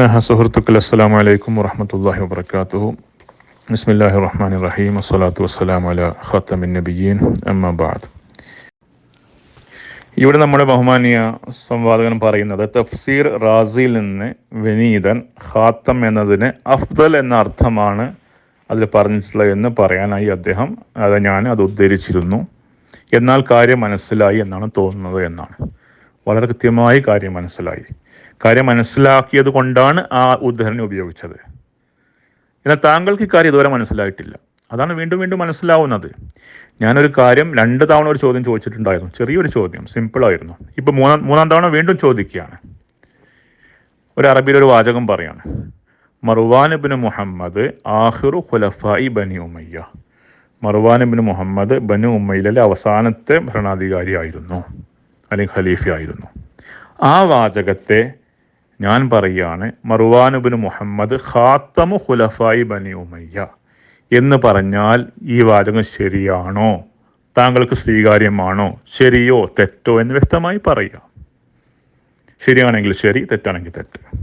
സ്നേഹ സുഹൃത്തുക്കൾ അസ്സാം വലൈക്കും വറഹമത്തല്ലാഹി വബർക്കാത്തുഹു ബിസ്മില്ലാഹി റഹ്മാൻ റഹീം അസ്സലാത്തു വസ്സലാം അല ഖത്തമിൻ നബിയീൻ. അമ്മബാദ് ഇവിടെ നമ്മുടെ ബഹുമാനിയ സംവാദകൻ പറയുന്നത് തഫ്സീർ റാസിയിൽ നിന്ന് വിനീതൻ ഖാത്തം എന്നതിന് അഫ്ദൽ എന്ന അർത്ഥമാണ് അതിൽ പറഞ്ഞിട്ടുള്ളത് എന്ന് പറയാനായി അദ്ദേഹം അത് ഞാൻ അത് ഉദ്ധരിച്ചിരുന്നു. എന്നാൽ കാര്യം മനസ്സിലായി എന്നാണ് തോന്നുന്നത് എന്നാണ്. വളരെ കൃത്യമായി കാര്യം മനസ്സിലായി. കാര്യം മനസ്സിലാക്കിയത് കൊണ്ടാണ് ആ ഉദ്ധരണി ഉപയോഗിച്ചത്. എന്നാൽ താങ്കൾക്ക് ഇക്കാര്യം ഇതുവരെ മനസ്സിലായിട്ടില്ല. അതാണ് വീണ്ടും വീണ്ടും മനസ്സിലാവുന്നത്. ഞാനൊരു കാര്യം രണ്ട് തവണ ഒരു ചോദ്യം ചോദിച്ചിട്ടുണ്ടായിരുന്നു. ചെറിയൊരു ചോദ്യം സിമ്പിളായിരുന്നു ഇപ്പോൾ മൂന്നാം മൂന്നാം തവണ വീണ്ടും ചോദിക്കുകയാണ്. ഒരു അറബിയിൽ ഒരു വാചകം പറയാണ്. മറുവാൻ ഇബിന് മുഹമ്മദ് ആഹിറു ഖുലഫായി ബനി ഉമയ്യ. മറുവാൻ ഇബിന് മുഹമ്മദ് ബനു ഉമ്മയിലെ അവസാനത്തെ ഭരണാധികാരിയായിരുന്നു അല്ലെങ്കിൽ ഖലീഫയായിരുന്നു. ആ വാചകത്തെ ഞാൻ പറയുകയാണ് മറുവാനുബിന് മുഹമ്മദ് ഖാത്തമു ഖുലഫായി ബനി ഉമയ്യ എന്ന് പറഞ്ഞാൽ ഈ വാചകം ശരിയാണോ? താങ്കൾക്ക് സ്വീകാര്യമാണോ? ശരിയോ തെറ്റോ എന്ന് വ്യക്തമായി പറയുക. ശരിയാണെങ്കിൽ ശരി തെറ്റാണെങ്കിൽ തെറ്റ്.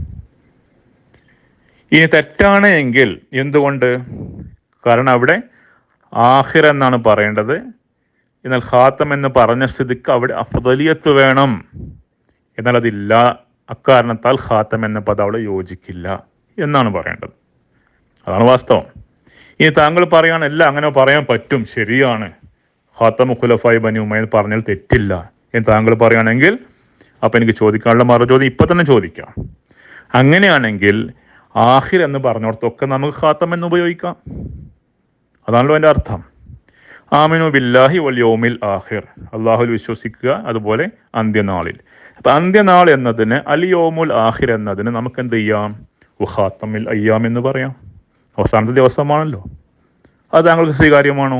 ഇനി തെറ്റാണ് എങ്കിൽ എന്തുകൊണ്ട്? കാരണം അവിടെ ആഹിർ എന്നാണ് പറയേണ്ടത്. എന്നാൽ ഖാത്തം എന്ന് പറഞ്ഞ സ്ഥിതിക്ക് അവിടെ അഫദലിയത്ത് വേണം. എന്നാൽ അതില്ല. അക്കാരണത്താൽ ഖാത്തം എന്ന പദം അവിടെ യോജിക്കില്ല എന്നാണ് പറയേണ്ടത്. അതാണ് വാസ്തവം. ഇനി താങ്കൾ പറയുകയാണല്ല അങ്ങനെ പറയാൻ പറ്റും ശരിയാണ്. ഖാത്തം ഖുലഫായി ബനി ഉമ്മയിൽ പറഞ്ഞാൽ തെറ്റില്ല. എന്ന് താങ്കൾ പറയുകയാണെങ്കിൽ അപ്പം എനിക്ക് ചോദിക്കാനുള്ള മറു ചോദ്യം ഇപ്പം തന്നെ ചോദിക്കാം. അങ്ങനെയാണെങ്കിൽ ആഹിർ എന്ന് പറഞ്ഞോടത്തൊക്കെ നമുക്ക് ഖാത്തം എന്ന് ഉപയോഗിക്കാം. അതാണല്ലോ എന്റെ അർത്ഥം. ആമിനു ബില്ലാഹി വൽ യോമിൽ ആഹിർ. അള്ളാഹുൽ വിശ്വസിക്കുക അതുപോലെ അന്ത്യനാളിൽ. അപ്പം അന്ത്യനാൾ എന്നതിന് അലിയോമുൽ ആഹിർ എന്നതിന് നമുക്ക് എന്ത് ചെയ്യാം? ഉഹാത്തമിൽ അയ്യാം എന്ന് പറയാം. അവസാനത്തെ ദിവസമാണല്ലോ. അത് താങ്കൾക്ക് സ്വീകാര്യമാണോ?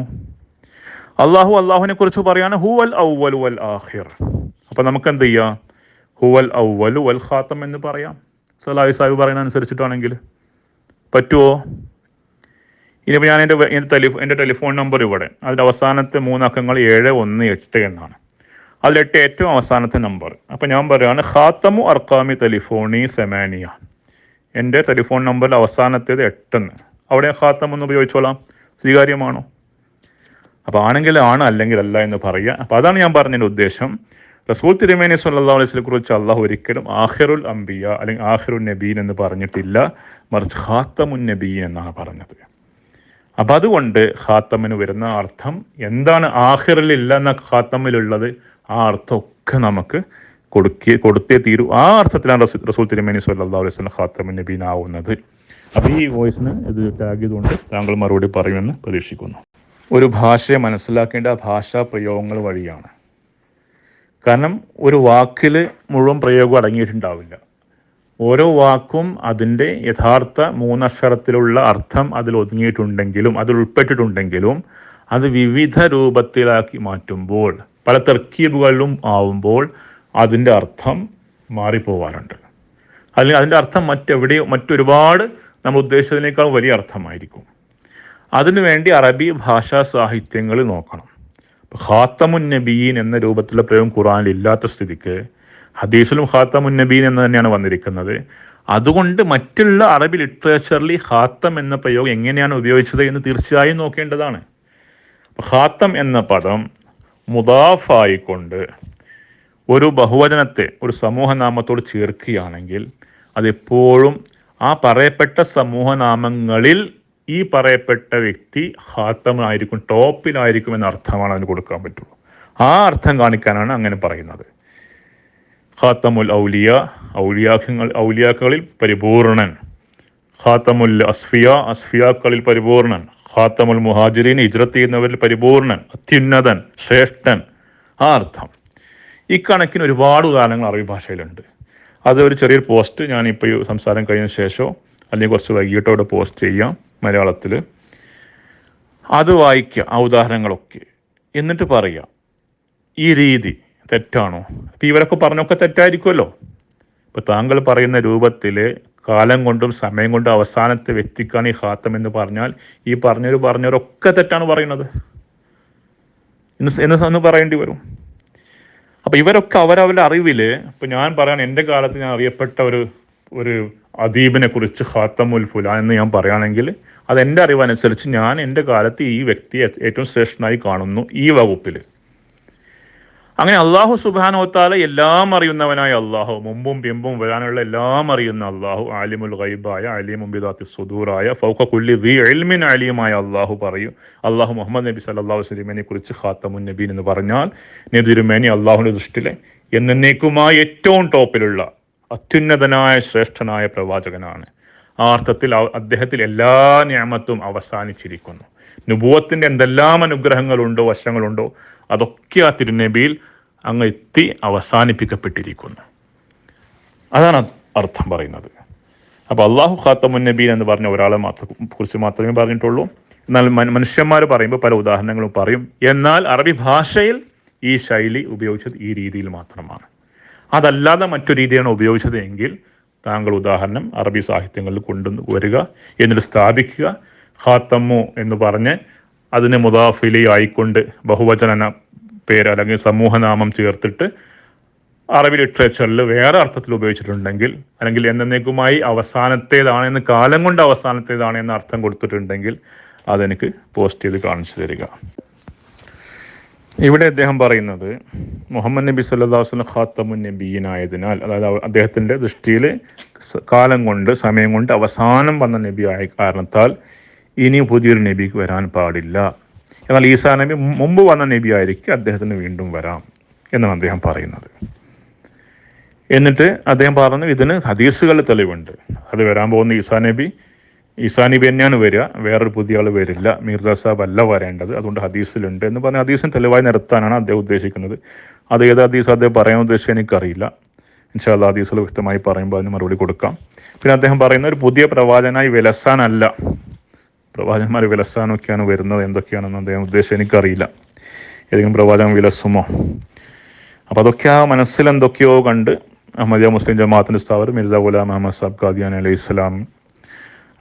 അള്ളാഹു അള്ളാഹുവിനെ കുറിച്ച് പറയാണ് ഹുവൽ ഔവൽ വൽ ആഹിർ. അപ്പം നമുക്ക് എന്ത് ചെയ്യാം? ഹുവൽ ഔവലു വൽ ഖാത്തം എന്ന് പറയാം. സലാഹി സാഹിബ് പറയുന്ന അനുസരിച്ചിട്ടാണെങ്കിൽ പറ്റുമോ ഇനിയിപ്പോൾ ഞാൻ എന്റെ എന്റെ ടെലിഫോൺ എന്റെ ടെലിഫോൺ നമ്പർ ഇവിടെ. അതിന്റെ അവസാനത്തെ മൂന്നക്കങ്ങൾ ഏഴ് ഒന്ന് എട്ട് എന്നാണ്. അതിലെട്ട് ഏറ്റവും അവസാനത്തെ നമ്പർ അപ്പോൾ ഞാൻ പറയുകയാണ് ഖാത്തമു അർക്കാമി ടെലിഫോണി സെമാനിയ. എന്റെ ടെലിഫോൺ നമ്പർ അവസാനത്തേത് എട്ടെന്ന്. അവിടെ ഖാത്തം എന്ന് ഉപയോഗിച്ചോളാം. സ്വീകാര്യമാണോ? അപ്പോൾ ആണെങ്കിൽ ആണ് അല്ലെങ്കിൽ അല്ല എന്ന് പറയുക. അപ്പോൾ അതാണ് ഞാൻ പറഞ്ഞതിന്റെ ഉദ്ദേശം. റസൂൽ തിരുമേനി സല്ലാ അലൈസിനെ കുറിച്ച് അള്ളാഹു ഒരിക്കലും ആഹിറുൽ അംബിയ അല്ലെങ്കിൽ ആഹിറുൽ നബീൻ എന്ന് പറഞ്ഞിട്ടില്ല. മറിച്ച് ഖാത്തമുൻ നബീൻ എന്നാണ് പറഞ്ഞത്. അപ്പം അതുകൊണ്ട് ഖാത്തമിന് വരുന്ന അർത്ഥം എന്താണ് ആഹിറിൽ ഇല്ല എന്ന ഖാത്തമിലുള്ളത്? ആ അർത്ഥമൊക്കെ നമുക്ക് കൊടുക്കുക കൊടുത്തേ തീരൂ. ആ അർത്ഥത്തിലാണ് റസൂ റസൂൽ തിരുമേനി സല്ലാ അലൈഹി സ്വലം ഖാത്തമിൻ നബീനാവുന്നത്. അപ്പോൾ ഈ വോയിസിന് ഇത് ടാഗ് ചെയ്തുകൊണ്ട് താങ്കൾ മറുപടി പറയുമെന്ന് പ്രതീക്ഷിക്കുന്നു. ഒരു ഭാഷയെ മനസ്സിലാക്കേണ്ട ഭാഷാ പ്രയോഗങ്ങൾ വഴിയാണ്. കാരണം ഒരു വാക്കിൽ മുഴുവൻ പ്രയോഗം അടങ്ങിയിട്ടുണ്ടാവില്ല. ഓരോ വാക്കും അതിന്റെ യഥാർത്ഥ മൂന്നക്ഷരത്തിലുള്ള അർത്ഥം അതിൽ ഒതുങ്ങിയിട്ടുണ്ടെങ്കിലും അതിൽ ഉൾപ്പെട്ടിട്ടുണ്ടെങ്കിലും അത് വിവിധ രൂപത്തിലാക്കി മാറ്റുമ്പോൾ പല തർക്കീബുകളിലും ആവുമ്പോൾ അതിന്റെ അർത്ഥം മാറിപ്പോവാറുണ്ട്. അല്ലെങ്കിൽ അതിന്റെ അർത്ഥം മറ്റെവിടെയോ മറ്റൊരുപാട് നമ്മൾ ഉദ്ദേശിച്ചതിനേക്കാൾ വലിയ അർത്ഥമായിരിക്കും. അതിനുവേണ്ടി അറബി ഭാഷാ സാഹിത്യങ്ങൾ നോക്കണം. ഖാത്തമുൻ നബീൻ എന്ന രൂപത്തിലുള്ള പ്രയോഗം ഖുറാനിൽ ഇല്ലാത്ത സ്ഥിതിക്ക് ഹദീസിലും ഖാത്തമുൻ നബീൻ എന്ന് തന്നെയാണ് വന്നിരിക്കുന്നത്. അതുകൊണ്ട് മറ്റുള്ള അറബി ലിറ്ററേച്ചറിൽ ഖാത്തം എന്ന പ്രയോഗം എങ്ങനെയാണ് ഉപയോഗിച്ചത് എന്ന് തീർച്ചയായും നോക്കേണ്ടതാണ്. ഖാത്തം എന്ന പദം മുദാഫായിക്കൊണ്ട് ഒരു ബഹുവചനത്തെ ഒരു സമൂഹനാമത്തോട് ചേർക്കുകയാണെങ്കിൽ അതെപ്പോഴും ആ പറയപ്പെട്ട സമൂഹനാമങ്ങളിൽ ഈ പറയപ്പെട്ട വ്യക്തി ഹാത്തമായിരിക്കും ടോപ്പിലായിരിക്കും എന്ന അർത്ഥമാണ് അതിന് കൊടുക്കാൻ പറ്റുള്ളൂ. ആ അർത്ഥം കാണിക്കാനാണ് അങ്ങനെ പറയുന്നത്. ഖാത്തമുൽ ഔലിയ ഔലിയാഖ്യങ്ങൾ ഔലിയാക്കളിൽ പരിപൂർണൻ. ഖാത്തമുൽ അസ്ഫിയ അസ്ഫിയാക്കളിൽ പരിപൂർണൻ. ഖാത്തമുൽ മുഹാജിരീൻ ഹിജ്രത്ത് ചെയ്യുന്നവരിൽ പരിപൂർണൻ അത്യുന്നതൻ ശ്രേഷ്ഠൻ. ആ അർത്ഥം. ഈ കണക്കിന് ഒരുപാട് ഉദാഹരണങ്ങൾ അറബി ഭാഷയിലുണ്ട്. അത് ഒരു ചെറിയൊരു പോസ്റ്റ് ഞാനിപ്പോൾ ഈ സംസാരം കഴിഞ്ഞ ശേഷമോ അല്ലെങ്കിൽ കുറച്ച് വൈകിട്ടോ പോസ്റ്റ് ചെയ്യാം മലയാളത്തിൽ അത് വായിക്കുക ആ ഉദാഹരണങ്ങളൊക്കെ. എന്നിട്ട് പറയുക ഈ രീതി. തെറ്റാണോ? അപ്പം ഇവരൊക്കെ പറഞ്ഞൊക്കെ തെറ്റായിരിക്കുമല്ലോ. ഇപ്പം താങ്കൾ പറയുന്ന രൂപത്തിൽ കാലം കൊണ്ടും സമയം കൊണ്ടും അവസാനത്തെ വ്യക്തിക്കാണ് ഈ ഹാത്തം എന്ന് പറഞ്ഞാൽ ഈ പറഞ്ഞവർ പറഞ്ഞവരൊക്കെ തെറ്റാണ് പറയുന്നത്. എന്ന് എന്ന് പറയേണ്ടി വരും. അപ്പോൾ ഇവരൊക്കെ അവരവരുടെ അറിവിൽ ഇപ്പോൾ ഞാൻ പറയാൻ എന്റെ കാലത്ത് ഞാൻ അറിയപ്പെട്ട ഒരു ഒരു അദീബിനെ കുറിച്ച് ഖാത്തമുൽ ഫുലാൻ എന്ന് ഞാൻ പറയുകയാണെങ്കിൽ അത് എന്റെ അറിവനുസരിച്ച് ഞാൻ എന്റെ കാലത്ത് ഈ വ്യക്തിയെ ഏറ്റവും ശ്രേഷ്ഠനായി കാണുന്നു ഈ വകുപ്പിൽ അങ്ങനെ അള്ളാഹു സുബാനോത്താല എല്ലാം അറിയുന്നവനായ അള്ളാഹു മുമ്പും പിമ്പും വരാനുള്ള എല്ലാം അറിയുന്ന അള്ളാഹു ആലിമുൽ ഗൈബായ അലിമും ബിദാത്തി സുദൂറായ ഫൗഖ കുല്ലി ദി എൽമിൻ അലിയുമായ അള്ളാഹു പറയും. അള്ളാഹു മുഹമ്മദ് നബി സല്ലാഹു വസ്ലമിനെ കുറിച്ച് ഖാത്തമുൻ നബീൻ എന്ന് പറഞ്ഞാൽ നെതിരുമേനി അള്ളാഹുവിന്റെ ദൃഷ്ടിലെ എന്നേക്കുമായ ഏറ്റവും ടോപ്പിലുള്ള അത്യുന്നതനായ ശ്രേഷ്ഠനായ പ്രവാചകനാണ്. ആ അർത്ഥത്തിൽ അദ്ദേഹത്തിൽ എല്ലാ ഞാമത്തും അവസാനിച്ചിരിക്കുന്നു. നുബുവത്തിന്റെ എന്തെല്ലാം അനുഗ്രഹങ്ങളുണ്ടോ വശങ്ങളുണ്ടോ അതൊക്കെ ആ തിരുനബിയിൽ അങ്ങ് എത്തി അവസാനിപ്പിക്കപ്പെട്ടിരിക്കുന്നു. അതാണ് അർത്ഥം പറയുന്നത്. അപ്പോൾ അള്ളാഹു ഖാത്തമുൻ നബീൻ എന്ന് പറഞ്ഞ ഒരാളെ മാത്രം കുറിച്ച് മാത്രമേ പറഞ്ഞിട്ടുള്ളൂ. എന്നാൽ മനുഷ്യന്മാർ പറയുമ്പോൾ പല ഉദാഹരണങ്ങളും പറയും. എന്നാൽ അറബി ഭാഷയിൽ ഈ ശൈലി ഉപയോഗിച്ചത് ഈ രീതിയിൽ മാത്രമാണ്. അതല്ലാതെ മറ്റു രീതിയാണ് ഉപയോഗിച്ചത് എങ്കിൽ താങ്കൾ ഉദാഹരണം അറബി സാഹിത്യങ്ങളിൽ കൊണ്ടു വരിക എന്നിട്ട് സ്ഥാപിക്കുക. ഖാത്തമ്മു എന്ന് പറഞ്ഞ് അതിന് മുദാഫിലി ആയിക്കൊണ്ട് ബഹുവചന പേര് അല്ലെങ്കിൽ സമൂഹനാമം ചേർത്തിട്ട് അറബി ലിറ്ററേച്ചറിൽ വേറെ അർത്ഥത്തിൽ ഉപയോഗിച്ചിട്ടുണ്ടെങ്കിൽ അല്ലെങ്കിൽ എന്നേക്കുമായി അവസാനത്തേതാണ് എന്ന് കാലം കൊണ്ട് അവസാനത്തേതാണ് എന്ന അർത്ഥം കൊടുത്തിട്ടുണ്ടെങ്കിൽ അതെനിക്ക് പോസ്റ്റ് ചെയ്ത് കാണിച്ചു തരിക. ഇവിടെ അദ്ദേഹം പറയുന്നത് മുഹമ്മദ് നബി സല്ലാസ്ലം ഖാത്തമുൻ നബീനായതിനാൽ അതായത് അദ്ദേഹത്തിന്റെ ദൃഷ്ടിയിൽ കാലം കൊണ്ട് സമയം കൊണ്ട് അവസാനം വന്ന നബി ആയ കാരണത്താൽ ഇനി പുതിയൊരു നബിക്ക് വരാൻ പാടില്ല. എന്നാൽ ഈസാ നബി മുമ്പ് വന്ന നബി ആയിരിക്കും അദ്ദേഹത്തിന് വീണ്ടും വരാം എന്നാണ് അദ്ദേഹം പറയുന്നത്. എന്നിട്ട് അദ്ദേഹം പറഞ്ഞു ഇതിന് ഹദീസുകളുടെ തെളിവുണ്ട്. അത് വരാൻ പോകുന്ന ഈസാ നബി ഈസാ നബി തന്നെയാണ് വരിക വേറൊരു പുതിയ ആൾ വരില്ല മീർദാ സാബ് അല്ല വരേണ്ടത് അതുകൊണ്ട് ഹദീസിലുണ്ട് എന്ന് പറഞ്ഞ ഹദീസിന് തെളിവായി നിർത്താനാണ് അദ്ദേഹം ഉദ്ദേശിക്കുന്നത്. അത് ഏത് ഹദീസ് അദ്ദേഹം പറയാൻ ഉദ്ദേശിച്ചത് എനിക്കറിയില്ല. ഇൻഷാല്ല ഹദീസുകൾ വ്യക്തമായി പറയുമ്പോൾ അതിന് മറുപടി കൊടുക്കാം. പിന്നെ അദ്ദേഹം പറയുന്ന ഒരു പുതിയ പ്രവാചനായി വിലസാനല്ല പ്രവാചകന്മാർ വിലസാനൊക്കെയാണ് വരുന്നത് എന്തൊക്കെയാണെന്ന് അദ്ദേഹം ഉദ്ദേശിച്ചത് എനിക്കറിയില്ല. ഏതെങ്കിലും പ്രവാചകൻ വിലസുമോ? അപ്പോൾ അതൊക്കെ ആ മനസ്സിൽ എന്തൊക്കെയോ കണ്ട് അഹമ്മദിയ മുസ്ലിം ജമാഅത്തിന്റെ സ്ഥാപകർ മിർസ ഗുലാം അഹമ്മദ് സാബ് ഖാദിയാൻ അലൈഹി ഇസ്ലാം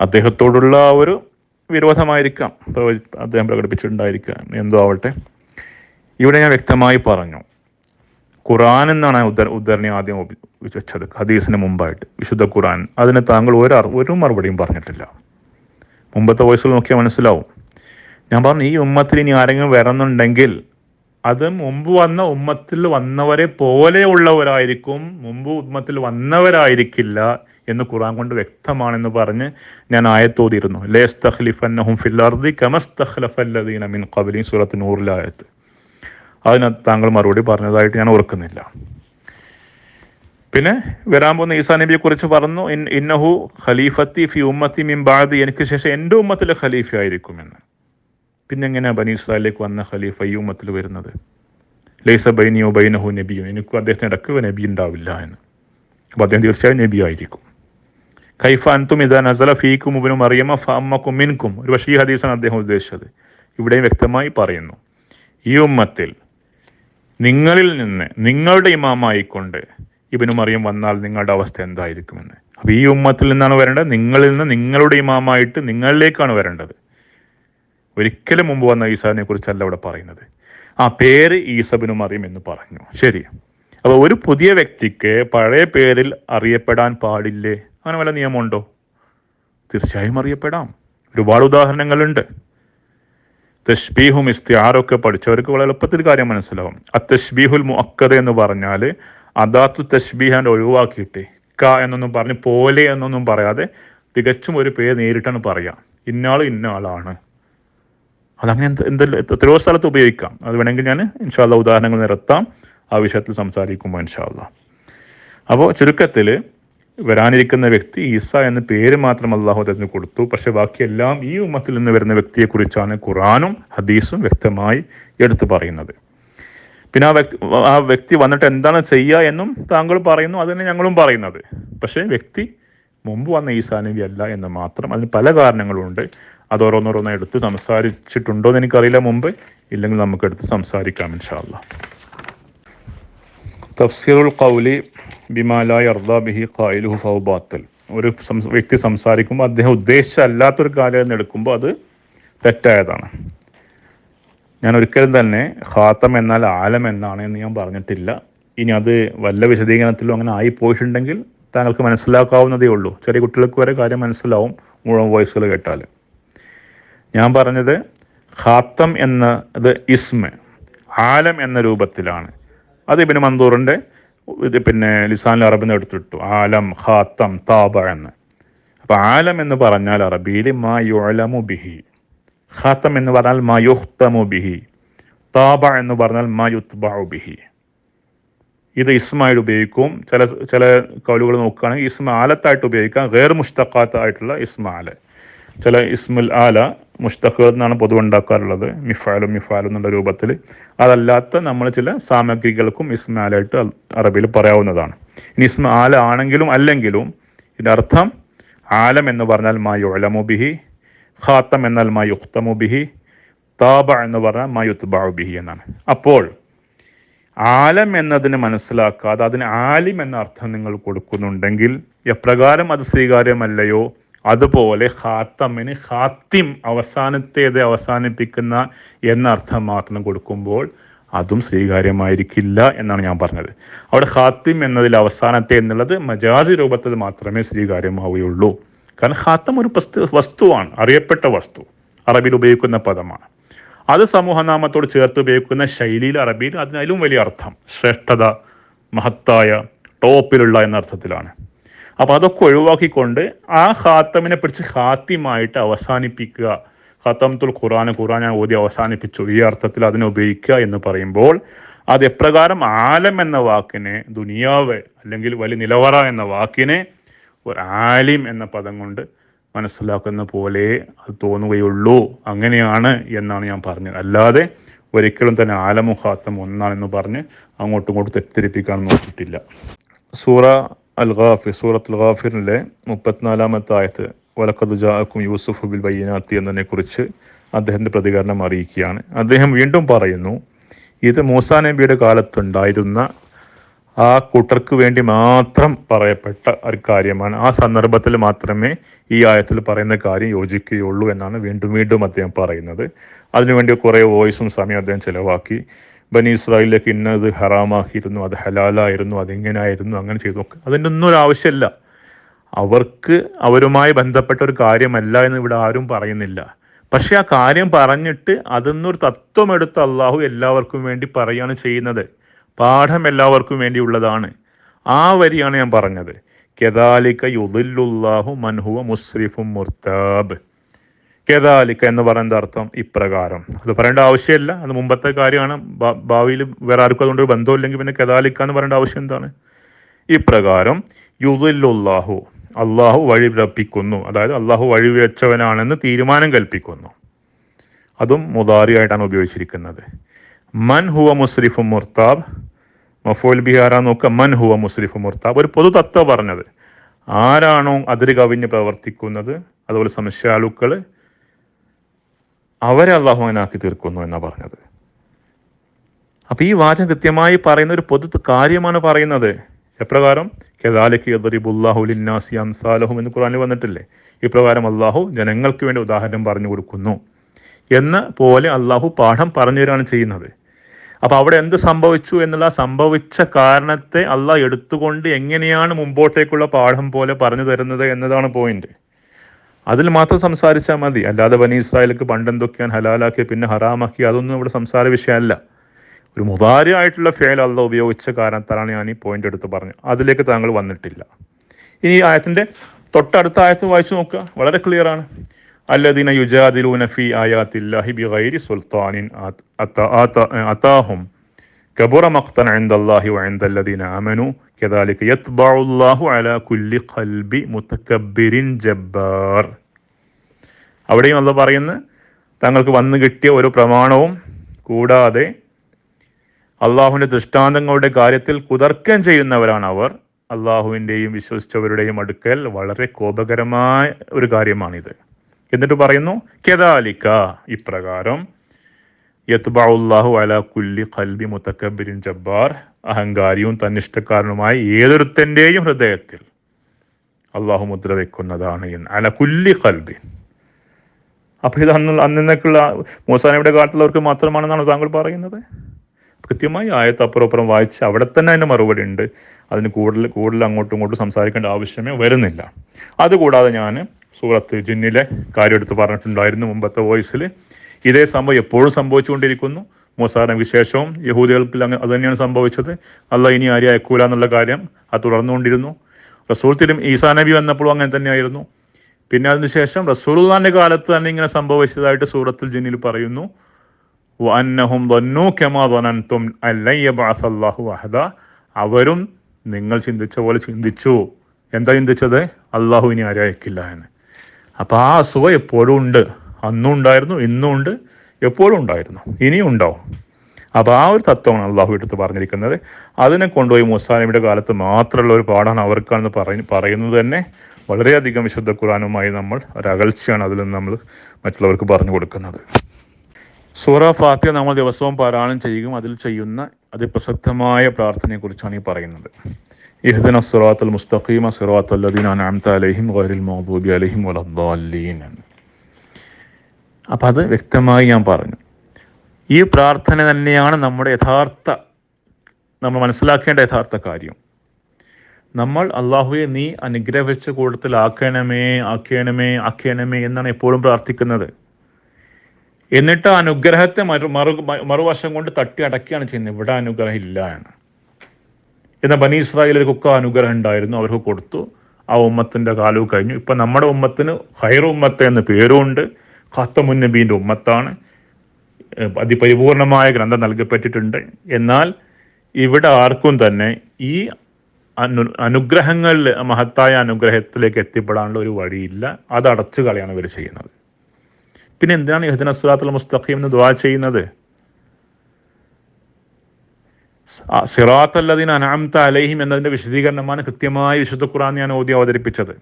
അദ്ദേഹത്തോടുള്ള ഒരു വിരോധമായിരിക്കാം അദ്ദേഹം പ്രകടിപ്പിച്ചിട്ടുണ്ടായിരിക്കാം. എന്തോ ആവട്ടെ. ഇവിടെ ഞാൻ വ്യക്തമായി പറഞ്ഞു ഖുറാൻ എന്നാണ് ഉദ്ധ ഉദ്ധരണി ആദ്യം വെച്ചത് ഹദീസിന് മുമ്പായിട്ട് വിശുദ്ധ ഖുറാൻ അതിന് താങ്കൾ ഒരു ഒരു മറുപടിയും പറഞ്ഞിട്ടില്ല. മുമ്പത്തെ വോയിസിൽ നോക്കിയാൽ മനസ്സിലാവും. ഞാൻ പറഞ്ഞു ഈ ഉമ്മത്തിൽ ഇനി ആരെങ്കിലും വരുന്നുണ്ടെങ്കിൽ അത് മുമ്പ് വന്ന ഉമ്മത്തിൽ വന്നവരെ പോലെയുള്ളവരായിരിക്കും മുമ്പ് ഉമ്മത്തിൽ വന്നവരായിരിക്കില്ല എന്ന് ഖുറാൻ കൊണ്ട് വ്യക്തമാണെന്ന് പറഞ്ഞ് ഞാൻ ആയത്തോതിരുന്നു ലേസ്തഖ്ലിഫന്നഹും ഫിൽ അർദി കമസ്തഖ്ലഫല്ലദീന മിൻ ഖബലി സൂറത്ത് നൂറിലായത്ത് അതിന് താങ്കൾ മറുപടി പറഞ്ഞതായിട്ട് ഞാൻ ഓർക്കുന്നില്ല. പിന്നെ വരാൻ പോകുന്ന ഈസാ നബിയെ കുറിച്ച് പറഞ്ഞു ഇന്നഹു ഖലീഫത്തി ഫി ഉമ്മത്തി മിൻ ബാദി. എനിക്ക് ശേഷം എന്റെ ഉമ്മത്തിലെ ഖലീഫ ആയിരിക്കുമെന്ന് പിന്നെ എങ്ങനെയാ ബനി ഇസ്രായേലിലേക്ക് വന്ന ഖലീഫ ഈ ഉമ്മത്തിൽ വരുന്നത്? ലൈസ ബൈനിയോ ബൈനഹു നബിയോ. എനിക്കും അദ്ദേഹത്തിന് ഇടയ്ക്ക് നബി ഉണ്ടാവില്ല എന്ന്. അപ്പോൾ അദ്ദേഹം തീർച്ചയായും നബി ആയിരിക്കും. കൈഫ അൻതും ഇതാ നസല ഫീക്കും ഉബിനും അറിയമ ഫമ്മക്കും മിൻകും. ഒരു പക്ഷേ ഈ ഹദീസാണ് അദ്ദേഹം ഉദ്ദേശിച്ചത്. ഇവിടെയും വ്യക്തമായി പറയുന്നു ഈ ഉമ്മത്തിൽ നിങ്ങളിൽ നിന്ന് നിങ്ങളുടെ ഇമാമായിക്കൊണ്ട് ഇബിനു മറിയം വന്നാൽ നിങ്ങളുടെ അവസ്ഥ എന്തായിരിക്കുമെന്ന്. അപ്പോൾ ഈ ഉമ്മത്തിൽ നിന്നാണ് വരേണ്ടത്. നിങ്ങളിൽ നിന്ന് നിങ്ങളുടെ ഇമാമായിട്ട് നിങ്ങളിലേക്കാണ് വരേണ്ടത്. ഒരിക്കലും മുമ്പ് വന്ന ഈസാനെ കുറിച്ചല്ല ഇവിടെ പറയുന്നത്. ആ പേര് ഈസബിനു മറിയം എന്ന് പറഞ്ഞു. ശരി. അപ്പോൾ ഒരു പുതിയ വ്യക്തിക്ക് പഴയ പേരിൽ അറിയപ്പെടാൻ പാടില്ലേ? അങ്ങനെ വല്ല നിയമമുണ്ടോ? തീർച്ചയായും അറിയപ്പെടാം. ഒരുപാട് ഉദാഹരണങ്ങളുണ്ട്. തഷ്ബീഹും ഇസ്തിയാറൊക്കെ പഠിച്ചവർക്ക് വളരെ എളുപ്പത്തിൽ കാര്യം മനസ്സിലാവും. ആ തഷ്ബീഹുൽ മുഅക്കദ് എന്ന് പറഞ്ഞാൽ അദാത്തു തഷ്ബീഹാന്റെ ഒഴിവാക്കിയിട്ട് ക എന്നൊന്നും പറഞ്ഞ് പോലെ എന്നൊന്നും പറയാതെ തികച്ചും ഒരു പേര് നേരിട്ടാണ് പറയാം. ഇന്നാൾ ഇന്ന ആളാണ് അതങ്ങനെ എന്ത് എന്തെല്ലാം എത്രയോ സ്ഥലത്ത് ഉപയോഗിക്കാം. അത് വേണമെങ്കിൽ ഞാൻ ഇൻഷാല്ല ഉദാഹരണങ്ങൾ നിരത്താം. ആ വിഷയത്തിൽ സംസാരിക്കുമ്പോൾ ഇൻഷാല്ല അപ്പോൾ ചുരുക്കത്തിൽ വരാനിരിക്കുന്ന വ്യക്തി ഈസ എന്ന പേര് മാത്രം അള്ളാഹു തന്നെ കൊടുത്തു. പക്ഷെ ബാക്കിയെല്ലാം ഈ ഉമ്മത്തിൽ നിന്ന് വരുന്ന വ്യക്തിയെക്കുറിച്ചാണ് ഖുറാനും ഹദീസും വ്യക്തമായി എടുത്തു പറയുന്നത്. പിന്നെ ആ വ്യക്തി ആ വ്യക്തി വന്നിട്ട് എന്താണ് ചെയ്യുക എന്നും താങ്കൾ പറയുന്നു. അത് ഞങ്ങളും പറയുന്നത്. പക്ഷേ വ്യക്തി മുമ്പ് വന്ന ഈ സാന്നിധ്യം അല്ല എന്ന് മാത്രം. അതിന് പല കാരണങ്ങളുണ്ട്. അത് ഓരോന്നോരോന്ന് എടുത്ത് സംസാരിച്ചിട്ടുണ്ടോ എന്ന് എനിക്കറിയില്ല മുമ്പ്. ഇല്ലെങ്കിൽ നമുക്ക് എടുത്ത് സംസാരിക്കാം ഇൻഷാല്ല തഫ്സീറുൽ കൗലി ബിമാലായ് അർദാ ബിഹി ഖായിലുഹു ഫഹു ബാത്തിൽ. ഒരു വ്യക്തി സംസാരിക്കുമ്പോൾ അദ്ദേഹം ഉദ്ദേശിച്ചല്ലാത്തൊരു കാര്യം എടുക്കുമ്പോൾ അത് തെറ്റായതാണ്. ഞാൻ ഒരിക്കലും തന്നെ ഖാത്തം എന്നാൽ ആലം എന്നാണ് എന്ന് ഞാൻ പറഞ്ഞിട്ടില്ല. ഇനി അത് വല്ല വിശദീകരണത്തിലും അങ്ങനെ ആയി പോയിട്ടുണ്ടെങ്കിൽ താങ്കൾക്ക് മനസ്സിലാക്കാവുന്നതേ ഉള്ളൂ. ചെറിയ കുട്ടികൾക്ക് വരെ കാര്യം മനസ്സിലാവും മുഴുവൻ വോയിസുകൾ കേട്ടാൽ ഞാൻ പറഞ്ഞത് ഖാത്തം എന്ന അത് ഇസ്മ ആലം എന്ന രൂപത്തിലാണ്. അത് ഇബിന് മന്ദൂറിന്റെ ഇത് പിന്നെ ലിസാൻ അറബിന്ന് എടുത്തിട്ടു. ആലം ഖാത്തം താബ എന്ന്. അപ്പോൾ ആലം എന്ന് പറഞ്ഞാൽ അറബിയിൽ മാ യുഅലമു ബിഹി. ഖാത്തം എന്ന് പറഞ്ഞാൽ മയുഹ്തമു യുഹ്തമു ബിഹി താബ എന്ന് പറഞ്ഞാൽ മയുത്ബു ബിഹി. ഇത് ഇസ്മായിട്ട് ഉപയോഗിക്കും. ചില ചില കൗലുകൾ നോക്കുകയാണെങ്കിൽ ഇസ്മ ആലത്തായിട്ട് ഉപയോഗിക്കാം. ഗെയർ മുഷ്തഖാത്ത് ആയിട്ടുള്ള ഇസ്മാൽ ചില ഇസ്മുൽ ആല മുഷ്തഖ് എന്നാണ് പൊതുവെ ഉണ്ടാക്കാറുള്ളത്. മിഫാലും മിഫാലും എന്നുള്ള രൂപത്തിൽ. അതല്ലാത്ത നമ്മൾ ചില സാമഗ്രികൾക്കും ഇസ്മാലായിട്ട് അറബിയിൽ പറയാവുന്നതാണ്. ഇനി ഇസ്മ ആല ആണെങ്കിലും അല്ലെങ്കിലും ഇതിന്റെ അർത്ഥം ആലം എന്ന് പറഞ്ഞാൽ മാ യുഅലമു ബിഹി ഖാത്തം എന്നാൽ മാ യുഖ്തമു ബിഹി താബ എന്ന് പറഞ്ഞാൽ മാ യുത്ബഉ ബിഹി എന്നാണ്. അപ്പോൾ ആലം എന്നതിന് മനസ്സിലാക്കാതെ അതിന് ആലിം എന്ന അർത്ഥം നിങ്ങൾ കൊടുക്കുന്നുണ്ടെങ്കിൽ എപ്രകാരം അത് സ്വീകാര്യമല്ലയോ? അതുപോലെ ഖാത്തമിന് ഖാത്തിം അവസാനത്തേത് അവസാനിപ്പിക്കുന്ന എന്ന അർത്ഥം മാത്രം കൊടുക്കുമ്പോൾ അതും സ്വീകാര്യമായിരിക്കില്ല എന്നാണ് ഞാൻ പറഞ്ഞത്. അവിടെ ഖാത്തിം എന്നതിൽ അവസാനത്തെ എന്നുള്ളത് മജാസി രൂപത്തിൽ മാത്രമേ സ്വീകാര്യമാവുകയുള്ളൂ. കാരണം ഹാത്തം ഒരു വസ്തു വസ്തുവാണ് അറിയപ്പെട്ട വസ്തു. അറബിയിൽ ഉപയോഗിക്കുന്ന പദമാണ്. അത് സമൂഹനാമത്തോട് ചേർത്ത് ഉപയോഗിക്കുന്ന ശൈലിയിൽ അറബിയിൽ അതിനാലും വലിയ അർത്ഥം. ശ്രേഷ്ഠത മഹത്തായ ടോപ്പിലുള്ള എന്ന അർത്ഥത്തിലാണ്. അപ്പോൾ അതൊക്കെ ഒഴിവാക്കിക്കൊണ്ട് ആ ഖാത്തമിനെ പിടിച്ച് ഖാത്തിമായിട്ട് അവസാനിപ്പിക്കുക. ഖത്തമത്തുൽ ഖുറാൻ ഖുറാൻ ഞാൻ ഓതി അവസാനിപ്പിച്ചു. ഈ അർത്ഥത്തിൽ അതിനെ ഉപയോഗിക്കുക എന്ന് പറയുമ്പോൾ അത് എപ്രകാരം ആലം എന്ന വാക്കിനെ ദുനിയാവ് അല്ലെങ്കിൽ വലിയ നിലവറ എന്ന വാക്കിനെ ഒരു ആലിം എന്ന പദം കൊണ്ട് മനസ്സിലാക്കുന്ന പോലെ അത് തോന്നുകയുള്ളൂ. അങ്ങനെയാണ് എന്നാണ് ഞാൻ പറഞ്ഞത്. അല്ലാതെ ഒരിക്കലും തന്നെ ആലമു ഖാത്തം ഒന്നാണെന്ന് പറഞ്ഞ് അങ്ങോട്ടും ഇങ്ങോട്ടും തെറ്റിദ്ധരിപ്പിക്കാൻ നോക്കിയിട്ടില്ല. സൂറ അൽ ഖാഫിർ സൂറത്ത് അൽ ഖാഫിറിലെ മുപ്പത്തിനാലാമത്തെ ആയത്ത് വലക്കത് ജാക്കും യൂസുഫ് ബിൽ ബയ്യനാത്തി എന്നതിനെ കുറിച്ച് അദ്ദേഹത്തിന്റെ പ്രതികരണം അറിയിക്കുകയാണ്. അദ്ദേഹം വീണ്ടും പറയുന്നു ഇത് മൂസാ നബിയുടെ കാലത്തുണ്ടായിരുന്ന ആ കൂട്ടർക്ക് വേണ്ടി മാത്രം പറയപ്പെട്ട ഒരു കാര്യമാണ്. ആ സന്ദർഭത്തിൽ മാത്രമേ ഈ ആയത്തിൽ പറയുന്ന കാര്യം യോജിക്കുകയുള്ളൂ എന്നാണ് വീണ്ടും വീണ്ടും അദ്ദേഹം പറയുന്നത്. അതിനുവേണ്ടി കുറേ വോയിസും സമയം അദ്ദേഹം ചിലവാക്കി. ബനി ഇസ്രായേലിലേക്ക് ഇന്നത് ഹറാമാക്കിയിരുന്നു അത് ഹലാലായിരുന്നു അതിങ്ങനായിരുന്നു അങ്ങനെ ചെയ്തു. നോക്കുക അതിന്റെ ഒന്നും ഒരു ആവശ്യമില്ല. അവർക്ക് അവരുമായി ബന്ധപ്പെട്ട ഒരു കാര്യമല്ല എന്ന് ഇവിടെ ആരും പറയുന്നില്ല. പക്ഷെ ആ കാര്യം പറഞ്ഞിട്ട് അതിന്നൊരു തത്വമെടുത്ത് അള്ളാഹു എല്ലാവർക്കും വേണ്ടി പറയുകയാണ് ചെയ്യുന്നത്. പാഠം എല്ലാവർക്കും വേണ്ടിയുള്ളതാണ്. ആ വരിയാണ് ഞാൻ പറഞ്ഞത്. കെദാലിക്ക യുദില്ലുല്ലാഹു മൻഹുവ മുസ്രിഫും മുർത്താബ്. കെദാലിക്ക എന്ന് പറയുന്ന അർത്ഥം ഇപ്രകാരം. അത് പറയേണ്ട ആവശ്യമില്ല. അത് മുമ്പത്തെ കാര്യമാണ്. ഭാവിയിൽ വേറെ ആർക്കും അതുകൊണ്ട് ഒരു ബന്ധമില്ലെങ്കിൽ പിന്നെ കെദാലിക്ക എന്ന് പറയേണ്ട ആവശ്യം എന്താണ്? ഇപ്രകാരം യുദില്ലുല്ലാഹു അള്ളാഹു വഴി പിറപ്പിക്കുന്നു. അതായത് അള്ളാഹു വഴി വെച്ചവനാണെന്ന് തീരുമാനം കൽപ്പിക്കുന്നു. അതും മുതാരിയായിട്ടാണ് ഉപയോഗിച്ചിരിക്കുന്നത്. മൻ ഹുവ മുസ്രിഫും മുർത്താബ് മഫോൽ ബിഹാര നോക്കുക മൻ ഹുവ മുസ്ലിഫ് മുർത്താബ് ഒരു പൊതു തത്വ പറഞ്ഞത്. ആരാണോ അതിര് കവിഞ്ഞ് പ്രവർത്തിക്കുന്നത് അതുപോലെ സംശയാലുക്കൾ അവരെ അള്ളാഹു അങ്ങനാക്കി തീർക്കുന്നു എന്നാ പറഞ്ഞത്. അപ്പൊ ഈ വാചകം കൃത്യമായി പറയുന്ന ഒരു പൊതു കാര്യമാണ് പറയുന്നത്. എപ്രകാരം? കെദാലിക്ക് യദറിബുല്ലാഹു ലിന്നാസി അംസാലഹും എന്ന് ഖുറാനിൽ വന്നിട്ടില്ലേ? ഇപ്രകാരം അള്ളാഹു ജനങ്ങൾക്ക് വേണ്ടി ഉദാഹരണം പറഞ്ഞു കൊടുക്കുന്നു. എന്ന പോലെ അള്ളാഹു പാഠം പറഞ്ഞു തരാണ് ചെയ്യുന്നത്. അപ്പൊ അവിടെ എന്ത് സംഭവിച്ചു എന്നുള്ള സംഭവിച്ച കാരണത്തെ അള്ളാഹ് എടുത്തുകൊണ്ട് എങ്ങനെയാണ് മുമ്പോട്ടേക്കുള്ള പാഠം പോലെ പറഞ്ഞു തരുന്നത് എന്നതാണ് പോയിന്റ് അതിൽ മാത്രം സംസാരിച്ചാൽ മതി. അല്ലാതെ ബനി ഇസ്രായേലിക്ക് പണ്ടെന്തൊക്കെയാണ് ഹലാലാക്കി പിന്നെ ഹറാമാക്കി അതൊന്നും ഇവിടെ സംസാര വിഷയമല്ല. ഒരു മുതാരിയായിട്ടുള്ള ഫേൽ അല്ല ഉപയോഗിച്ച കാരണത്താലാണ് ഞാൻ ഈ പോയിന്റ് എടുത്ത് പറഞ്ഞു അതിലേക്ക് താങ്കൾ വന്നിട്ടില്ല. ഇനി ഈ ആയത്തിന്റെ തൊട്ടടുത്ത ആയത്ത് വായിച്ചു നോക്കുക. വളരെ ക്ലിയർ ആണ്. അല്ലദീന യുജാദിലൂനഫി ആയാത്തില്ലാഹി ബി ഗൈരി സുൽത്താനിൻ അത്താഹും കബുറ മഖ്തൻ അൻദല്ലാഹി വഅൻദല്ലദീന ആമനു. കദാലിക യത്ബഉല്ലാഹു അലാ കുല്ലി ഖൽബി മുതകബ്ബിരിൻ ജബ്ബാർ. അവിടെയും അല്ല പറയുന്നത് തങ്ങൾക്ക് വന്നു കിട്ടിയ ഒരു പ്രമാണവും കൂടാതെ അള്ളാഹുവിന്റെ ദൃഷ്ടാന്തങ്ങളുടെ കാര്യത്തിൽ കുതർക്കം ചെയ്യുന്നവരാണ് അവർ. അള്ളാഹുവിന്റെയും വിശ്വസിച്ചവരുടെയും അടുക്കൽ വളരെ കോപകരമായ ഒരു കാര്യമാണിത്. എന്നിട്ട് പറയുന്നു കെതാലിക്ക ഇപ്രകാരം യത്ബാഹു അല കുല്ലി ഖൽബി മുത്തക്കബിരിൻ ജബ്ബാർ. അഹങ്കാരിയും തന്നിഷ്ടക്കാരനുമായ ഏതൊരുത്തന്റെയും ഹൃദയത്തിൽ അള്ളാഹു മുദ്ര വെക്കുന്നതാണ് എന്ന്. അല കുല്ലി ഖൽബി. അപ്പൊ ഇത് അന്ന് അന്നേക്കുള്ള മൂസാനയുടെ കാലത്തുള്ളവർക്ക് മാത്രമാണെന്നാണ് താങ്കൾ പറയുന്നത്? കൃത്യമായി ആയത്ത് അപ്പുറം വായിച്ച് അവിടെ തന്നെ അതിന്റെ മറുപടി ഉണ്ട്. അതിന് കൂടുതൽ കൂടുതൽ അങ്ങോട്ടും ഇങ്ങോട്ടും സംസാരിക്കേണ്ട ആവശ്യമേ വരുന്നില്ല. അതുകൂടാതെ ഞാൻ സൂറത്ത് ജിന്നിലെ കാര്യം എടുത്ത് പറഞ്ഞിട്ടുണ്ടായിരുന്നു മുമ്പത്തെ വോയിസിൽ. ഇതേ സംഭവം എപ്പോഴും സംഭവിച്ചുകൊണ്ടിരിക്കുന്നു. മൂസാറിന് വിശേഷവും ശേഷവും യഹൂദികൾക്ക് അങ്ങ് അത് തന്നെയാണ് സംഭവിച്ചത്. അല്ല ഇനി ആരെയും അയക്കൂല എന്നുള്ള കാര്യം അത് തുടർന്നുകൊണ്ടിരുന്നു. റസൂൽ തിരും ഈസാ നബി വന്നപ്പോഴും അങ്ങനെ തന്നെയായിരുന്നു. പിന്നെ അതിനുശേഷം റസൂലുള്ളാന്റെ കാലത്ത് തന്നെ ഇങ്ങനെ സംഭവിച്ചതായിട്ട് സൂറത്തുൽ ജിന്നിൽ പറയുന്നു. വന്നഹും വന്നു കെമാതനന്തും അല്ലയ്യബാസല്ലാഹു അഹദ അവരും നിങ്ങൾ ചിന്തിച്ച പോലെ ചിന്തിച്ചു. എന്താ ചിന്തിച്ചത്? അള്ളാഹു ഇനി ആരായിക്കില്ല എന്ന്. അപ്പോൾ ആ അസുഖം എപ്പോഴും ഉണ്ട്. അന്നും ഉണ്ടായിരുന്നു ഇന്നും ഉണ്ട്. എപ്പോഴും ഉണ്ടായിരുന്നു. ഇനിയും ഉണ്ടാവും. അപ്പോൾ ആ ഒരു തത്വമാണ് അള്ളാഹു എടുത്ത് പറഞ്ഞിരിക്കുന്നത്. അതിനെ കൊണ്ടുപോയി മുസാലിമിയുടെ കാലത്ത് മാത്രമുള്ള ഒരു പാഠമാണ് അവർക്കാണെന്ന് പറയു പറയുന്നത് തന്നെ വളരെയധികം വിശുദ്ധ ഖുറാനുമായി നമ്മൾ ഒരകൽച്ചയാണ് അതിൽ നിന്ന് നമ്മൾ മറ്റുള്ളവർക്ക് പറഞ്ഞു കൊടുക്കുന്നത്. സൂറ ഫാത്തിയ നമ്മൾ ദിവസവും പാരായണം ചെയ്യുകയും അതിൽ ചെയ്യുന്ന അതിപ്രസക്തമായ പ്രാർത്ഥനയെക്കുറിച്ചാണ് ഈ പറയുന്നത്. ഇഹ്ദന സിറാത്തുൽ മുസ്തഖീമ സിറാത്തുൽ ലദീന അൻഅംത അലൈഹിം ഗൈറിൽ മഗ്ദൂബി അലൈഹിം വലദ്ദാലീൻ അപ്പം അത് വ്യക്തമായി ഞാൻ പറഞ്ഞു. ഈ പ്രാർത്ഥന തന്നെയാണ് നമ്മുടെ യഥാർത്ഥ നമ്മൾ മനസ്സിലാക്കേണ്ട യഥാർത്ഥ കാര്യം. നമ്മൾ അള്ളാഹുവെ നീ അനുഗ്രഹിച്ച കൂട്ടത്തിലാക്കണമേ ആക്കണമേ ആക്കണമേ എന്നാണ് എപ്പോഴും പ്രാർത്ഥിക്കുന്നത്. എന്നിട്ട് അനുഗ്രഹത്തെ മറു മറു മറുവശം കൊണ്ട് തട്ടി അടക്കുകയാണ് ചെയ്യുന്നത്. ഇവിടെ അനുഗ്രഹം ഇല്ല എന്ന് എന്നാൽ ബനി ഇസ്രായേലിൽക്കൊക്കെ അനുഗ്രഹം ഉണ്ടായിരുന്നു. അവർക്ക് കൊടുത്തു. ആ ഉമ്മത്തിന്റെ കാലവും കഴിഞ്ഞു. ഇപ്പം നമ്മുടെ ഉമ്മത്തിന് ഹൈർ ഉമ്മത്ത് എന്ന പേരുമുണ്ട്. ഖത്തമുൻ നബീന്റെ ഉമ്മത്താണ്. അതിപരിപൂർണമായ ഗ്രന്ഥം നൽകപ്പെട്ടിട്ടുണ്ട്. എന്നാൽ ഇവിടെ ആർക്കും തന്നെ ഈ അനു അനുഗ്രഹങ്ങളിൽ മഹത്തായ അനുഗ്രഹത്തിലേക്ക് എത്തിപ്പെടാനുള്ള ഒരു വഴിയില്ല. അത് അടച്ചു കളയാണ് ഇവർ ചെയ്യുന്നത്. പിന്നെ എന്തിനാണ് യഹദിന സുറാത്തുൽ മുസ്തഖീം എന്ന് ദുവാ ചെയ്യുന്നത്? സിറാത്തല്ലതിന് അനാമത്ത അലൈഹിം എന്നതിന്റെ വിശദീകരണമാണ് കൃത്യമായി വിശുദ്ധ ഖുറാൻ ഞാൻ ഓതി അവതരിപ്പിച്ചത്.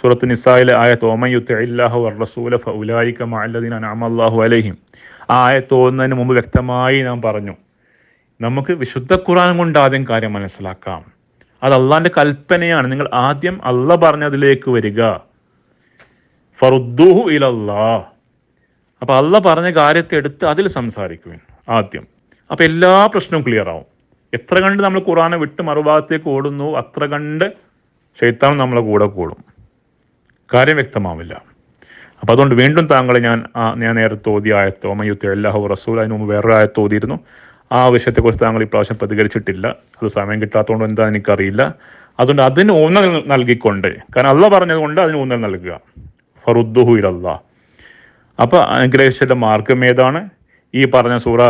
സൂറത്ത് നിസായിലെ ആയത്ത് ഓമൻ അല്ലാഹു റസൂല ഫഉലൈക മഅല്ലദീന അനഅമ അല്ലാഹു അലൈഹിം. ആ ആയത്ത് മുമ്പ് വ്യക്തമായി നാം പറഞ്ഞു നമുക്ക് വിശുദ്ധ ഖുറാൻ കൊണ്ട് ആദ്യം കാര്യം മനസ്സിലാക്കാം. അത് അള്ളാന്റെ കൽപ്പനയാണ്. നിങ്ങൾ ആദ്യം അല്ല പറഞ്ഞതിലേക്ക് വരിക. ഫറുദ്ദുഹു ഇലല്ലാ അപ്പൊ അള്ള പറഞ്ഞ കാര്യത്തെ എടുത്ത് അതിൽ സംസാരിക്കുവിൻ ആദ്യം. അപ്പോൾ എല്ലാ പ്രശ്നവും ക്ലിയർ ആവും. എത്ര കണ്ട് നമ്മൾ ഖുറാനെ വിട്ട് മറുഭാഗത്തേക്ക് ഓടുന്നു അത്ര കണ്ട് ഷെയ്ത്താൻ നമ്മളെ കൂടെ കൂടും. കാര്യം വ്യക്തമാവില്ല. അപ്പൊ അതുകൊണ്ട് വീണ്ടും താങ്കളെ ഞാൻ ഞാൻ നേരത്തെ ഓതി ആയത്തോ മയ്യത്തോ അല്ലാഹു റസൂൽ അതിന് മുമ്പ് വേറൊരു ആയത്ത് ഓതിയിരുന്നു. ആ വിഷയത്തെക്കുറിച്ച് താങ്കൾ ഇപ്രാവശ്യം പ്രതികരിച്ചിട്ടില്ല. അത് സമയം കിട്ടാത്തതുകൊണ്ട് എന്താ എനിക്കറിയില്ല. അതുകൊണ്ട് അതിന് ഊന്നൽ നൽകിക്കൊണ്ട് കാരണം അള്ള പറഞ്ഞതുകൊണ്ട് അതിന് ഊന്നൽ നൽകുക. ഫറുദ്ദുഹു ഇലല്ലാ അപ്പോൾ അനുഗ്രഹിച്ചതിന്റെ മാർഗം ഏതാണ്? ഈ പറഞ്ഞ സൂറ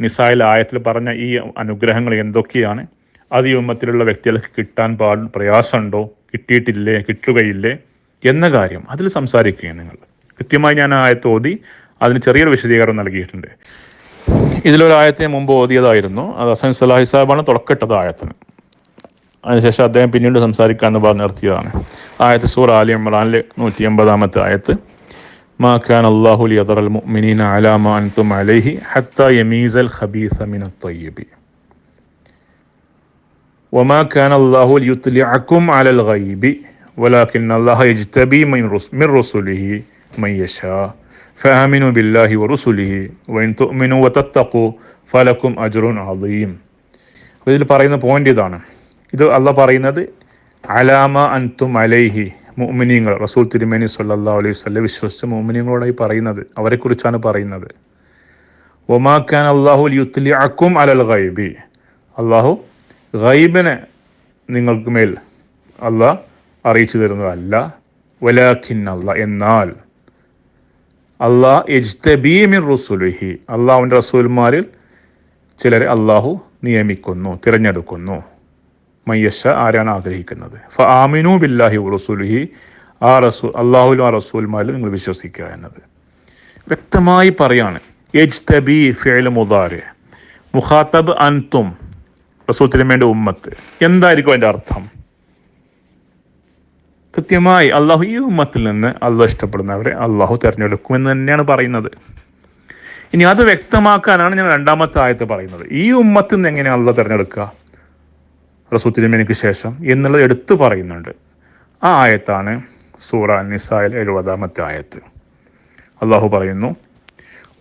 നിസായിൽ ആയത്തിൽ പറഞ്ഞ ഈ അനുഗ്രഹങ്ങൾ എന്തൊക്കെയാണ്? അത് ഈ ഉമ്മത്തിലുള്ള വ്യക്തികൾക്ക് കിട്ടാൻ പാ പ്രയാസമുണ്ടോ? കിട്ടിയിട്ടില്ലേ? കിട്ടുകയില്ലേ? എന്ന കാര്യം അതിൽ സംസാരിക്കുകയാണ് നിങ്ങൾ. കൃത്യമായി ഞാൻ ആ ആയത്ത് ഓതി അതിന് ചെറിയൊരു വിശദീകരണം നൽകിയിട്ടുണ്ട്. ഇതിലൊരായത്തെ മുമ്പ് ഓതിയതായിരുന്നു. അത് ഹസൻ സലാഹി സാഹിബാണ് തുടക്കട്ടത് ആയത്തിന്. അതിനുശേഷം അദ്ദേഹം പിന്നീട് സംസാരിക്കാമെന്ന് പറഞ്ഞ് നിർത്തിയതാണ്. ആയത്ത് സൂർ ആലി ഇമ്രാനിലെ നൂറ്റി എൺപതാമത്തെ ആയത്ത്. ما كان الله ليذر المؤمنين على ما أنتم عليه حتى يميز الخبيث من الطيب وما كان الله ليطلعكم على الغيب ولكن الله يجتبي من رس- من رسله من يشاء فآمنوا بالله ورسله وإن تؤمنوا وتتقوا فلكم أجر عظيم ഇതിൽ പറയുന്ന പോയിന്റ് ഇതാണ് ഇത് അല്ല പറയുന്നത് അലാമ അൻതും അലൈഹി മുഅ്മിനീങ്ങൾ റസൂൽ തിരുമേനി സല്ലാ അലൈഹി വസല്ലം വിശ്വസിച്ച മോമിനിയങ്ങളോടായി പറയുന്നത് അവരെക്കുറിച്ചാണ് പറയുന്നത്. ഒമാക്കാൻ അള്ളാഹു യുത്ലിഅക്കും അലൽ ഗൈബി. അള്ളാഹു ഗൈബിനെ നിങ്ങൾക്ക് മേൽ അള്ളാഹ് അറിയിച്ചു തരുന്നതല്ല. വലാഖിൻ അല്ല എന്നാൽ അള്ളാഹ് എജ്തബീമിൻ റസുലുഹി. അള്ളാഹുവിന്റെ റസൂൽമാരിൽ ചിലരെ അള്ളാഹു നിയമിക്കുന്നു തിരഞ്ഞെടുക്കുന്നു. മയ്യഷ ആരാണ് ആഗ്രഹിക്കുന്നത്? ഫ ആമിനു ബില്ലാഹി റസൂലുഹി. ആ റസൂൽ അള്ളാഹുലും ആ റസൂൽമാരിലും നിങ്ങൾ വിശ്വസിക്കുക എന്നത്. വ്യക്തമായി പറയാണ്. എജ്തബി ഫേൽ മുദാരി. മുഖാത്തബ് അൻതും റസൂൽ തിരുമേന്റെ ഉമ്മത്ത്. എന്തായിരിക്കും അതിന്റെ അർത്ഥം? കൃത്യമായി അള്ളാഹു ഈ ഉമ്മത്തിൽ നിന്ന് അള്ളാഹ് ഇഷ്ടപ്പെടുന്നവരെ അള്ളാഹു തിരഞ്ഞെടുക്കുമെന്ന് തന്നെയാണ് പറയുന്നത്. ഇനി അത് വ്യക്തമാക്കാനാണ് ഞാൻ രണ്ടാമത്തെ ആയത്ത് പറയുന്നത്. ഈ ഉമ്മത്തിൽ നിന്ന് എങ്ങനെയാണ് അള്ളാഹ് തിരഞ്ഞെടുക്കുക? റസൂൽ തിരുമേനിക്ക് ശേഷം എന്നുള്ളത് എടുത്തു പറയുന്നുണ്ട് ആ ആയത്താണ് സൂറ നിസായിൽ എഴുപതാമത്തെ ആയത്ത് അള്ളാഹു പറയുന്നു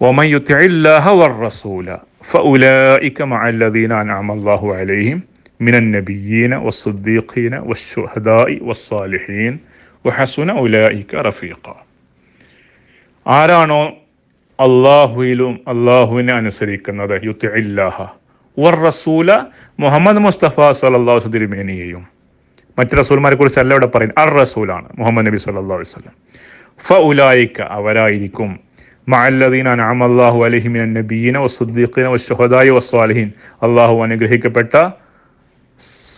ومن يطع الله والرسول فأولئك مع الذين أنعم الله عليهم من النبيين والصديقين والشهداء والصالحين وحسن أولئك رفيقا ആരാണോ അള്ളാഹുയിലും അള്ളാഹുവിനെ അനുസരിക്കുന്നത് യുത്തില്ലാഹ വർ റസൂല മുഹമ്മദ് മുസ്തഫ സല്ലാഹു തിരുമേനിയെയും മറ്റ് റസൂൽമാരെ കുറിച്ച് അല്ല ഇവിടെ പറയുന്നത്. അർ റസൂലാണ് മുഹമ്മദ് നബി സല്ലാ വസ്ലം ഫ ഉലായിക്ക അവരായിരിക്കും. മഅല്ലദീന അൻഅമ അല്ലാഹു അലൈഹിം മിനൻ നബിയ്യീന വസ്സുദ്ദീഖീന വശുഹദായി വസ്വാലിഹീൻ അള്ളാഹു അനുഗ്രഹിക്കപ്പെട്ട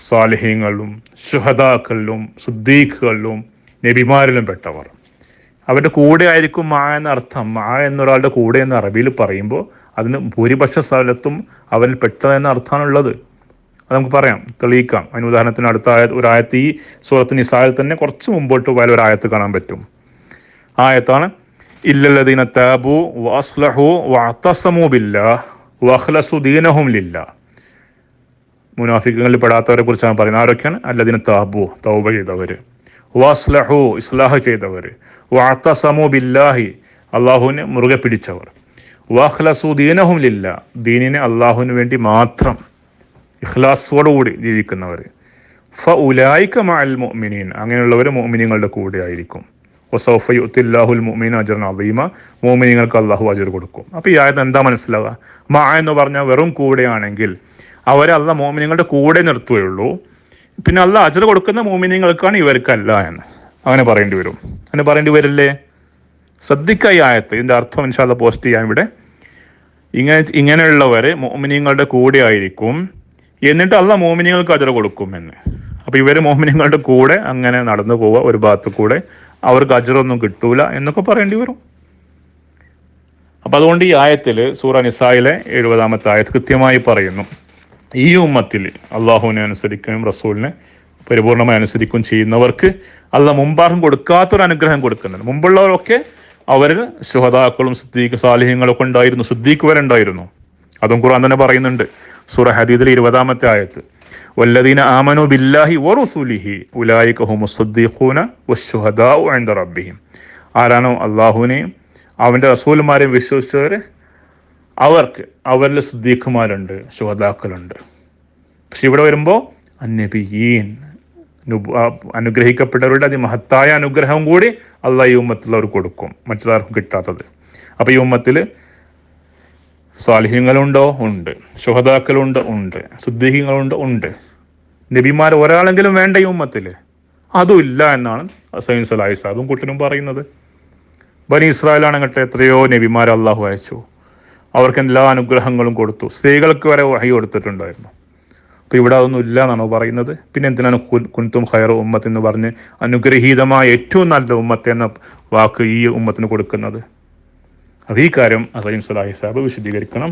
സാലിഹ്യങ്ങളിലും ഷുഹദാക്കളിലും സുദ്ദീഖുകളിലും നബിമാരിലും പെട്ടവർ. അവരുടെ കൂടെ ആയിരിക്കും മാ എന്ന അർത്ഥം മാ എന്നൊരാളുടെ കൂടെ എന്ന് അറബിയിൽ പറയുമ്പോൾ അതിന് ഭൂരിപക്ഷ സ്ഥലത്തും അവരിൽ പെട്ടതെന്ന അർത്ഥമാണുള്ളത്. അത് നമുക്ക് പറയാം തെളിയിക്കാം. അതിന് ഉദാഹരണത്തിന് അടുത്ത ആയ ഒരായത്ത് ഈ സൂറത്ത് നിസായിൽ തന്നെ കുറച്ച് മുമ്പോട്ട് പോയാൽ ഒരായത്ത് കാണാൻ പറ്റും. ആയത്താണ് ഇല്ലല്ലദീന താബു വാസ്ലഹു വാത്തസമു ബില്ലാഹ് വഹ്ലസുദീനഹും ദീനഹും ലില്ലാഹ്. മുനാഫിക്കുകളിൽ പെടാത്തവരെ കുറിച്ചാണ് പറയുന്നത്. ആരൊക്കെയാണ്? അല്ലദീന താബു തൗബ ചെയ്തവർ വാസ്ലഹു ഇസ്ലാഹ് ചെയ്തവർ വാത്തസമു ബില്ലാഹി അള്ളാഹുവിനെ മുറുകെ പിടിച്ചവർ. വാഖ്ലസു ദീനഹും ലില്ല. ദീനിനെ അള്ളാഹുവിന് വേണ്ടി മാത്രം ഇഖ്ലാസോടുകൂടി ജീവിക്കുന്നവർ ഫ ഉലായിക്ക മഅൽ മുഅ്മിനീൻ. അങ്ങനെയുള്ളവർ മുഅ്മിനീങ്ങളുടെ കൂടെ ആയിരിക്കും. വസൗഫ യുത്തില്ലാഹുൽ മുഅ്മിന അബീമ മുഅ്മിനീങ്ങൾക്ക് അള്ളാഹു അജർ കൊടുക്കും. അപ്പോൾ ഈ ആയത് എന്താ മനസ്സിലാവുക മാ എന്ന് പറഞ്ഞാൽ വെറും കൂടെയാണെങ്കിൽ അവരെ അല്ല മോമിനിങ്ങളുടെ കൂടെ നിർത്തുകയുള്ളൂ. പിന്നെ അല്ല അജർ കൊടുക്കുന്ന മോമിനിങ്ങൾക്കാണ് ഇവർക്കല്ല എന്ന്. അങ്ങനെ പറയേണ്ടി വരും. അങ്ങനെ പറയേണ്ടി വരില്ലേ? ശ്രദ്ധിക്കുക ആയത്ത് ഇതിന്റെ അർത്ഥം ഇൻഷാല്ല പോസ്റ്റ് ചെയ്യാൻ ഇവിടെ. ഇങ്ങനെ ഇങ്ങനെയുള്ളവരെ മോമിനിയങ്ങളുടെ കൂടെ ആയിരിക്കും. എന്നിട്ട് അല്ല മോമിനിയങ്ങൾക്ക് അജറ കൊടുക്കും എന്ന് അപ്പോൾ ഇവർ മോഹിനിയങ്ങളുടെ കൂടെ അങ്ങനെ നടന്നു പോവുക ഒരു ഭാഗത്ത് കൂടെ. അവർക്ക് അജറൊന്നും കിട്ടൂല എന്നൊക്കെ പറയേണ്ടി വരും. അപ്പം അതുകൊണ്ട് ഈ ആയത്തിൽ സൂറ നിസായിലെ എഴുപതാമത്തെ ആയത്ത് കൃത്യമായി പറയുന്നു. ഈ ഉമ്മത്തിൽ അള്ളാഹുവിനെ അനുസരിക്കുകയും റസൂലിനെ പരിപൂർണമായി അനുസരിക്കുകയും ചെയ്യുന്നവർക്ക് അല്ല മുമ്പാർക്കും കൊടുക്കാത്തൊരു അനുഗ്രഹം കൊടുക്കുന്നുണ്ട്. മുമ്പുള്ളവരൊക്കെ അവരിൽ സുദ്ദീഖ് സിദ്ദീഖ് സാലിഹ്യങ്ങളൊക്കെ ഉണ്ടായിരുന്നു. സിദ്ദീഖ് വരെ ഉണ്ടായിരുന്നു. അതും ഖുർആൻ തന്നെ പറയുന്നുണ്ട്. സൂറ ഹദീദിലെ ഇരുപതാമത്തെ ആയത്ത്. വല്ലദീന ആമനു ബില്ലാഹി വറുസുലിഹി ഉലായിക ഹുമുസ്സദ്ദീഖൂന വസ്സുഹദാഉ ഇൻദ റബ്ബിഹിം. ആരാണോ അള്ളാഹുവിനെയും അവന്റെ റസൂൽമാരെയും വിശ്വസിച്ചവർ അവർക്ക് അവരിൽ സിദ്ദീഖുമാരുണ്ട് ശുഹദാക്കളുണ്ട്. പക്ഷെ ഇവിടെ വരുമ്പോൾ അന്നബിയീൻ. അനുഗ്രഹിക്കപ്പെട്ടവരുടെ അതിമഹത്തായ അനുഗ്രഹം കൂടി അള്ളാഹ് ഈ അവർ കൊടുക്കും. മറ്റുള്ളവർക്കും കിട്ടാത്തത്. അപ്പോൾ ഈ ഉമ്മത്തിൽ സ്വാലിഹ്യങ്ങളുണ്ടോ? ഉണ്ട്. ശുഹദാക്കളുണ്ട്? ഉണ്ട്. സിദ്ദീഖ്യങ്ങളുണ്ട് ഉണ്ട്. നബിമാർ ഒരാളെങ്കിലും വേണ്ട ഈ ഉമ്മത്തിൽ അതും ഇല്ല എന്നാണ് സൈൻ സലാഹി അതും കുട്ടനും പറയുന്നത്. ബനി ഇസ്രായേലാണെങ്കട്ടെ എത്രയോ നബിമാർ അള്ളാഹു അയച്ചു. അവർക്ക് എല്ലാ അനുഗ്രഹങ്ങളും കൊടുത്തു. സ്ത്രീകൾക്ക് വരെ വഹി കൊടുത്തിട്ടുണ്ടായിരുന്നു. അപ്പോൾ ഇവിടെ അതൊന്നും ഇല്ല എന്നാണോ പറയുന്നത്? പിന്നെ എന്തിനാണ് കുൻതും ഹയർ ഉമ്മത്ത് എന്ന് പറഞ്ഞ് അനുഗ്രഹീതമായ ഏറ്റവും നല്ല ഉമ്മത്ത് എന്ന വാക്ക് ഈ ഉമ്മത്തിന് കൊടുക്കുന്നത്? അപ്പോൾ ഈ കാര്യം അസൈൻ സുലാഹി സാബ് വിശദീകരിക്കണം.